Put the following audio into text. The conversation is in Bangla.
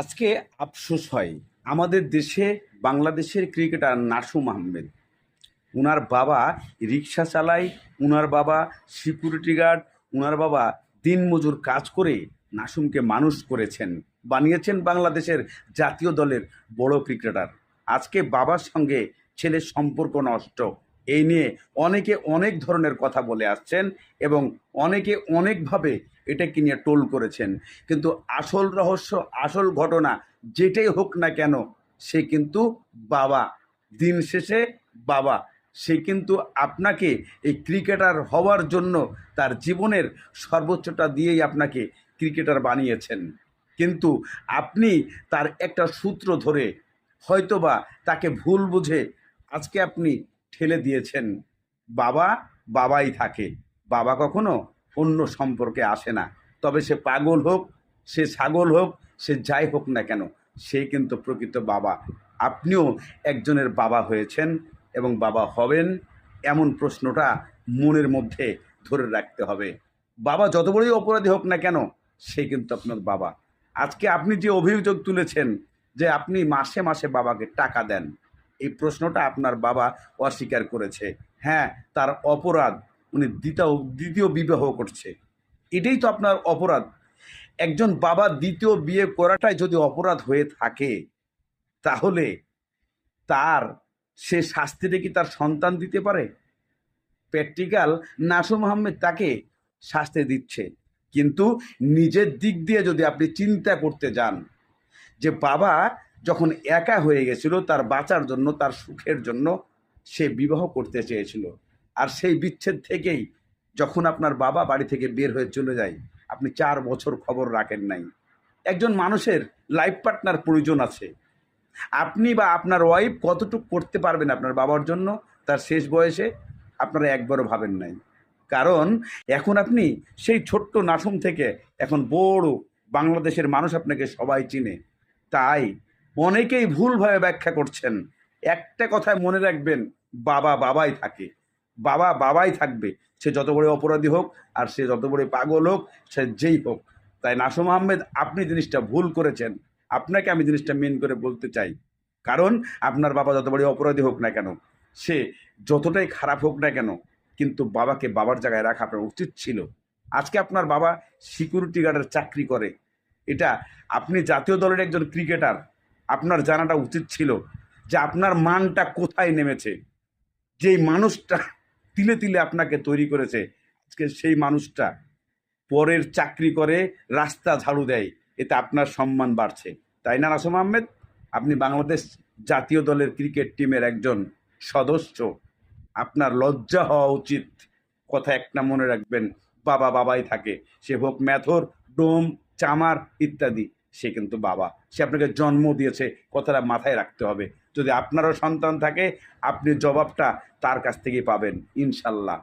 আজকে আফসোস হয়। আমাদের দেশে বাংলাদেশের ক্রিকেটার নাসুম আহমেদ উনার বাবা রিক্সা চালায়, উনার বাবা সিকিউরিটি গার্ড, উনার বাবা দিনমজুর কাজ করে নাসুমকে মানুষ করেছেন, বানিয়েছেন বাংলাদেশের জাতীয় দলের বড় ক্রিকেটার। আজকে বাবার সঙ্গে ছেলের সম্পর্ক নষ্ট। এই নিয়ে অনেকে অনেক ধরনের কথা বলে আসছেন এবং অনেকে অনেকভাবে এটাকে নিয়ে টোল করেছেন। কিন্তু আসল রহস্য, আসল ঘটনা যেটাই হোক না কেন, সে কিন্তু বাবা। দিন শেষে বাবা। সে কিন্তু আপনাকে এই ক্রিকেটার হওয়ার জন্য তার জীবনের সর্বোচ্চটা দিয়েই আপনাকে ক্রিকেটার বানিয়েছেন। কিন্তু আপনি তার একটা সূত্র ধরে হয়তোবা তাকে ভুল বুঝে আজকে আপনি ঠেলে দিয়েছেন। বাবা বাবাই থাকে। বাবা কখনো অন্য সম্পর্কে আসে না। তবে সে পাগল হোক, সে ছাগল হোক, সে যাই হোক না কেন, সে কিন্তু প্রকৃত বাবা। আপনিও একজনের বাবা হয়েছেন এবং বাবা হবেন এমন প্রশ্নটা মনের মধ্যে ধরে রাখতে হবে। বাবা যত বড়ই অপরাধী হোক না কেন, সে কিন্তু আপনার বাবা। আজকে আপনি যে অভিযোগ তুলেছেন যে আপনি মাসে মাসে বাবাকে টাকা দেন এই প্রশ্নটা আপনার বাবা অস্বীকার করেছে। হ্যাঁ তার অপরাধ, উনি দ্বিতীয় দ্বিতীয় বিবাহ করছে। এটাই তো আপনার অপরাধ। একজন বাবা দ্বিতীয় বিয়ে করাটাই যদি অপরাধ হয়ে থাকে, তাহলে তার সে শাস্তিটা কি তার সন্তান দিতে পারে? প্র্যাকটিক্যাল নাসুম আহমেদ তাকে শাস্তি দিচ্ছে। কিন্তু নিজের দিক দিয়ে যদি আপনি চিন্তা করতে যান, যে বাবা যখন একা হয়ে গেছিল, তার বাঁচার জন্য, তার সুখের জন্য সে বিবাহ করতে চেয়েছিল। আর সেই বিচ্ছেদ থেকেই যখন আপনার বাবা বাড়ি থেকে বের হয়ে চলে যায়, আপনি চার বছর খবর রাখেন নাই। একজন মানুষের লাইফ পার্টনার প্রয়োজন আছে। আপনি বা আপনার ওয়াইফ কতটুকু করতে পারবেন আপনার বাবার জন্য, তার শেষ বয়সে, আপনারা একবারও ভাবেন নাই। কারণ এখন আপনি সেই ছোট্ট নাসুম থেকে এখন বড় বাংলাদেশের মানুষ আপনাকে সবাই চিনে। তাই অনেকেই ভুলভাবে ব্যাখ্যা করছেন। একটা কথায় মনে রাখবেন, বাবা বাবাই থাকে। বাবা বাবাই থাকবে। সে যত বড় অপরাধী হোক, আর সে যত বড় পাগল হোক, সে যেই হোক। তাই নাসুম আহমেদ, আপনি জিনিসটা ভুল করেছেন। আপনাকে আমি জিনিসটা মেন করে বলতে চাই। কারণ, আপনার বাবা যত বড় অপরাধী হোক না কেন, সে যতটাই খারাপ হোক না কেন, কিন্তু বাবাকে বাবার জায়গায় রাখা আপনার উচিত ছিল। আজকে আপনার বাবা সিকিউরিটি গার্ডের চাকরি করে। এটা আপনি জাতীয় দলের একজন ক্রিকেটার আপনার জানাটা উচিত ছিল যে আপনার মানটা কোথায় নেমেছে। যেই মানুষটা তিলে তিলে আপনাকে তৈরি করেছে, আজকে সেই মানুষটা পরের চাকরি করে, রাস্তা ঝাড়ু দেয়, এতে আপনার সম্মান বাড়ছে। তাই না নাসুম আহমেদ আপনি বাংলাদেশ জাতীয় দলের ক্রিকেট টিমের একজন সদস্য। আপনার লজ্জা হওয়া উচিত। কথা একটা মনে রাখবেন, বাবা বাবাই থাকে। সে হোক ম্যাথর, ডোম, চামার ইত্যাদি। সে কিন্তু বাবা। সে আপনাকে জন্ম দিয়েছে, কথাটা মাথায় রাখতে হবে। যদি আপনারও সন্তান থাকে, আপনি জবাবটা তার কাছ থেকেই পাবেন, ইনশাল্লাহ।